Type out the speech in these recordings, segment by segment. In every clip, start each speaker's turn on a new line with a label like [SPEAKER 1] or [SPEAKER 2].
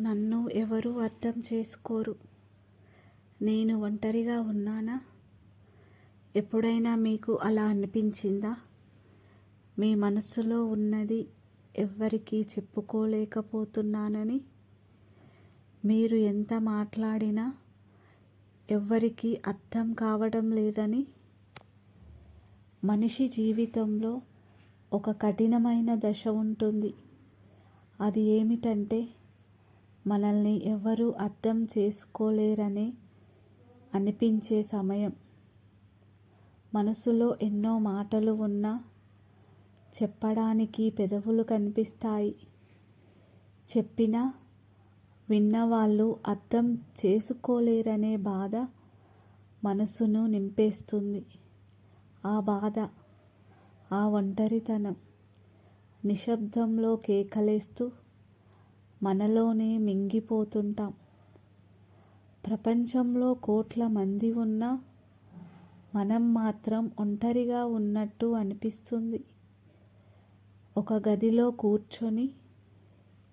[SPEAKER 1] నన్ను ఎవరూ అర్థం చేసుకోరు. నేను ఒంటరిగా ఉన్నానా? ఎప్పుడైనా మీకు అలా అనిపించిందా? మీ మనసులో ఉన్నది ఎవ్వరికీ చెప్పుకోలేకపోతున్నానని? మీరు ఎంత మాట్లాడినా ఎవ్వరికీ అర్థం కావడం లేదని? మనిషి జీవితంలో ఒక కఠినమైన దశ ఉంటుంది. అది ఏమిటంటే మనల్ని ఎవరూ అర్థం చేసుకోలేరనే అనిపించే సమయం. మనసులో ఎన్నో మాటలు ఉన్నా చెప్పడానికి పెదవులు కనిపిస్తాయి. చెప్పినా విన్నవాళ్ళు అర్థం చేసుకోలేరనే బాధ మనసును నింపేస్తుంది. ఆ బాధ ఆ ఒంటరితనం నిశ్శబ్దంలో కేకలేస్తూ మనలోనే మింగిపోతుంటాం. ప్రపంచంలో కోట్ల మంది ఉన్నా మనం మాత్రం ఒంటరిగా ఉన్నట్టు అనిపిస్తుంది. ఒక గదిలో కూర్చొని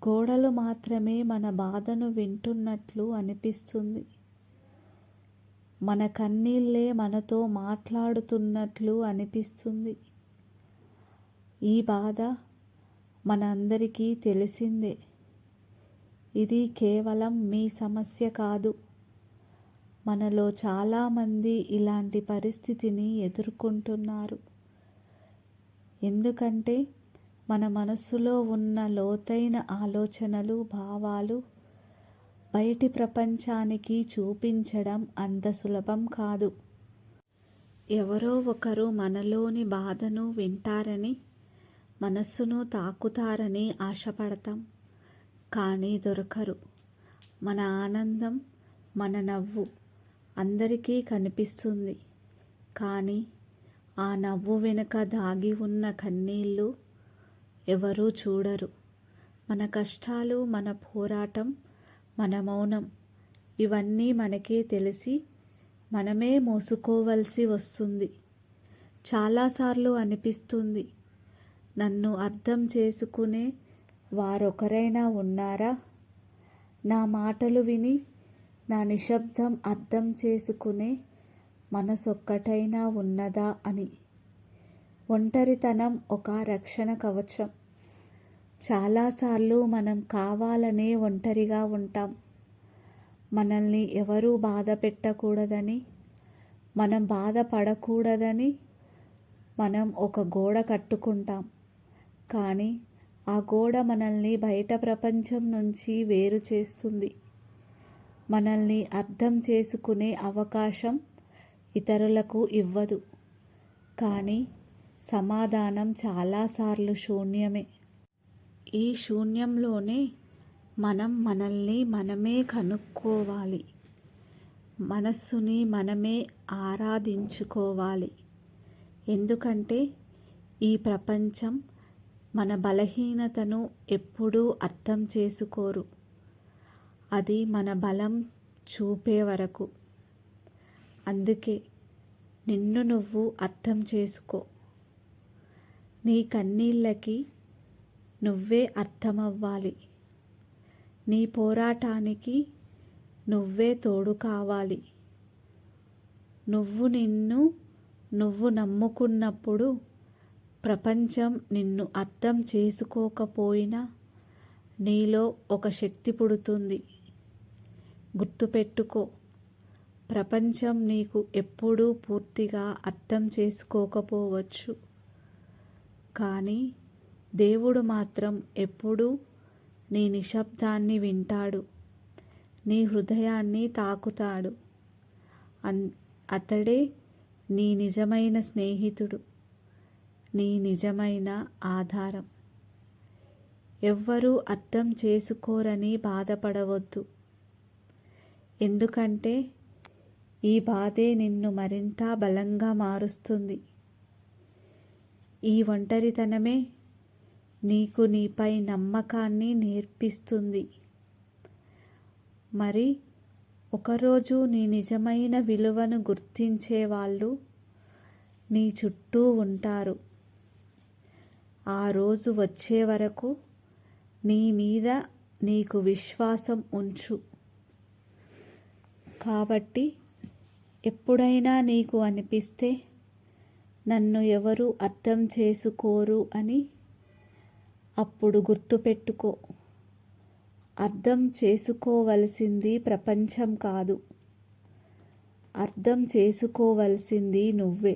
[SPEAKER 1] గోడలు మాత్రమే మన బాధను వింటున్నట్లు అనిపిస్తుంది. మన కన్నీళ్ళే మనతో మాట్లాడుతున్నట్లు అనిపిస్తుంది. ఈ బాధ మన అందరికీ తెలిసిందే. ఇది కేవలం మీ సమస్య కాదు. మనలో చాలామంది ఇలాంటి పరిస్థితిని ఎదుర్కొంటున్నారు. ఎందుకంటే మన మనస్సులో ఉన్న లోతైన ఆలోచనలు భావాలు బయటి ప్రపంచానికి చూపించడం అంత సులభం కాదు. ఎవరో ఒకరు మనలోని బాధను వింటారని మనస్సును తాకుతారని ఆశపడతాం. కానీ దొరకరు. మన ఆనందం మన నవ్వు అందరికీ కనిపిస్తుంది. కానీ ఆ నవ్వు వెనుక దాగి ఉన్న కన్నీళ్ళు ఎవరూ చూడరు. మన కష్టాలు మన పోరాటం మన మౌనం ఇవన్నీ మనకే తెలిసి మనమే మోసుకోవలసి వస్తుంది. చాలాసార్లు అనిపిస్తుంది నన్ను అర్థం చేసుకునే వారొకరైనా ఉన్నారా? నా మాటలు విని నా నిశ్శబ్దం అర్థం చేసుకునే మనసొక్కటైనా ఉన్నదా అని. ఒంటరితనం ఒక రక్షణ కవచం. చాలాసార్లు మనం కావాలనే ఒంటరిగా ఉంటాం. మనల్ని ఎవరూ బాధ పెట్టకూడదని మనం బాధపడకూడదని మనం ఒక గోడ కట్టుకుంటాం. కానీ ఆ గోడ మనల్ని బయట ప్రపంచం నుంచి వేరు చేస్తుంది. మనల్ని అర్థం చేసుకునే అవకాశం ఇతరులకు ఇవ్వదు. కానీ సమాధానం చాలాసార్లు శూన్యమే. ఈ శూన్యంలోనే మనం మనల్ని మనమే కనుక్కోవాలి. మనస్సుని మనమే ఆరాధించుకోవాలి. ఎందుకంటే ఈ ప్రపంచం మన బలహీనతను ఎప్పుడూ అర్థం చేసుకోరు. అది మన బలం చూపే వరకు. అందుకే నిన్ను నువ్వు అర్థం చేసుకో. నీ కన్నీళ్ళకి నువ్వే అర్థమవ్వాలి. నీ పోరాటానికి నువ్వే తోడు కావాలి. నువ్వు నిన్ను నువ్వు నమ్ముకున్నప్పుడు ప్రపంచం నిన్ను అర్థం చేసుకోకపోయినా నీలో ఒక శక్తి పుడుతుంది. గుర్తుపెట్టుకో ప్రపంచం నీకు ఎప్పుడూ పూర్తిగా అర్థం చేసుకోకపోవచ్చు. కానీ దేవుడు మాత్రం ఎప్పుడూ నీ నిశ్శబ్దాన్ని వింటాడు నీ హృదయాన్ని తాకుతాడు. అన్ అతడే నీ నిజమైన స్నేహితుడు. నీ నిజమైన ఆధారం. ఎవ్వరూ అర్థం చేసుకోరని బాధపడవద్దు. ఎందుకంటే ఈ బాధే నిన్ను మరింత బలంగా మారుస్తుంది. ఈ ఒంటరితనమే నీకు నీపై నమ్మకాన్ని నేర్పిస్తుంది. మరి ఒకరోజు నీ నిజమైన విలువను గుర్తించే వాళ్ళు నీ చుట్టూ ఉంటారు. ఆ రోజు వచ్చే వరకు నీ మీద నీకు విశ్వాసం ఉంచు. కాబట్టి ఎప్పుడైనా నీకు అనిపిస్తే నన్ను ఎవరు అర్థం చేసుకోరు అని అప్పుడు గుర్తుపెట్టుకో. అర్థం చేసుకోవలసింది ప్రపంచం కాదు. అర్థం చేసుకోవలసింది నువ్వే.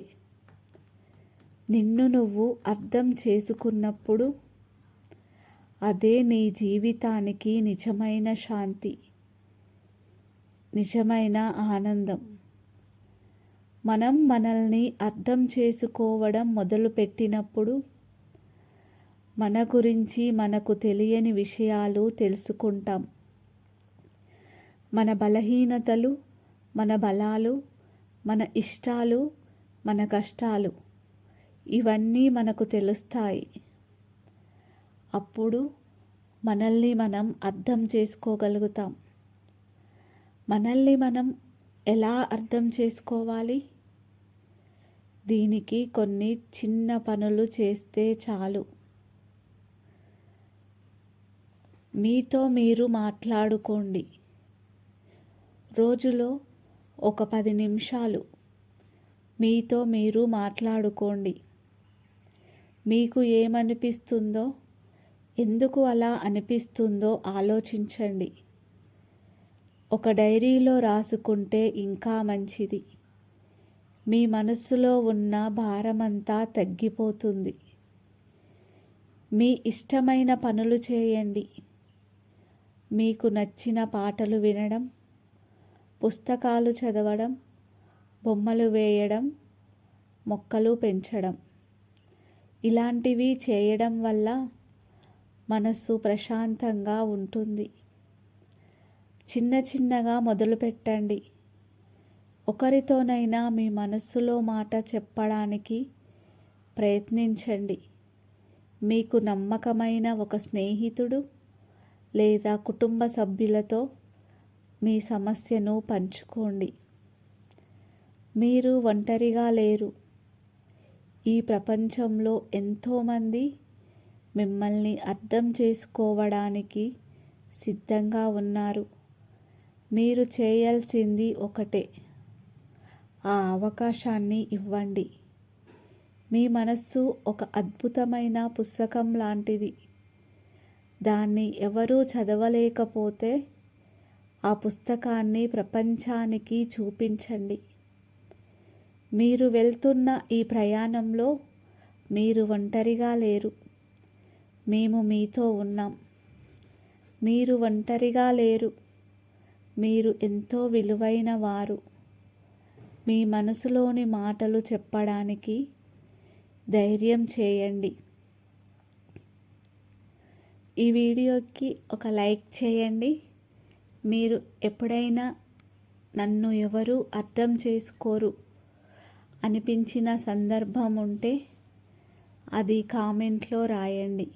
[SPEAKER 1] నిన్ను నువ్వు అర్థం చేసుకున్నప్పుడు అదే నీ జీవితానికి నిజమైన శాంతి నిజమైన ఆనందం. మనం మనల్ని అర్థం చేసుకోవడం మొదలుపెట్టినప్పుడు మన గురించి మనకు తెలియని విషయాలు తెలుసుకుంటాం. మన బలహీనతలు మన బలాలు మన ఇష్టాలు మన కష్టాలు ఇవన్నీ మనకు తెలుస్తాయి. అప్పుడు మనల్ని మనం అర్థం చేసుకోగలుగుతాం. మనల్ని మనం ఎలా అర్థం చేసుకోవాలి? దీనికి కొన్ని చిన్న పనులు చేస్తే చాలు. మీతో మీరు మాట్లాడుకోండి. రోజులో ఒక పది నిమిషాలు మీతో మీరు మాట్లాడుకోండి. మీకు ఏమనిపిస్తుందో ఎందుకు అలా అనిపిస్తుందో ఆలోచించండి. ఒక డైరీలో రాసుకుంటే ఇంకా మంచిది. మీ మనసులో ఉన్న భారమంతా తగ్గిపోతుంది. మీ ఇష్టమైన పనులు చేయండి. మీకు నచ్చిన పాటలు వినడం పుస్తకాలు చదవడం బొమ్మలు వేయడం మొక్కలు పెంచడం. ఇలాంటివి చేయడం వల్ల మనస్సు ప్రశాంతంగా ఉంటుంది. చిన్న చిన్నగా మొదలు పెట్టండి. ఒకరితోనైనా మీ మనస్సులో మాట చెప్పడానికి ప్రయత్నించండి. మీకు నమ్మకమైన ఒక స్నేహితుడు లేదా కుటుంబ సభ్యులతో మీ సమస్యను పంచుకోండి. మీరు ఒంటరిగా లేరు. ఈ ప్రపంచంలో ఎంతోమంది మిమ్మల్ని అర్థం చేసుకోవడానికి సిద్ధంగా ఉన్నారు. మీరు చేయాల్సింది ఒకటే. ఆ అవకాశాన్ని ఇవ్వండి. మీ మనస్సు ఒక అద్భుతమైన పుస్తకం లాంటిది. దాన్ని ఎవరూ చదవలేకపోతే ఆ పుస్తకాన్ని ప్రపంచానికి చూపించండి. మీరు వెళ్తున్న ఈ ప్రయాణంలో మీరు ఒంటరిగా లేరు. మేము మీతో ఉన్నాం. మీరు ఒంటరిగా లేరు. మీరు ఎంతో విలువైన వారు. మీ మనసులోని మాటలు చెప్పడానికి ధైర్యం చేయండి. ఈ వీడియోకి ఒక లైక్ చేయండి. మీరు ఎప్పుడైనా నన్ను ఎవరు అర్థం చేసుకోరు. అనిపించిన సందర్భం ఉంటే అది కామెంట్లో రాయండి.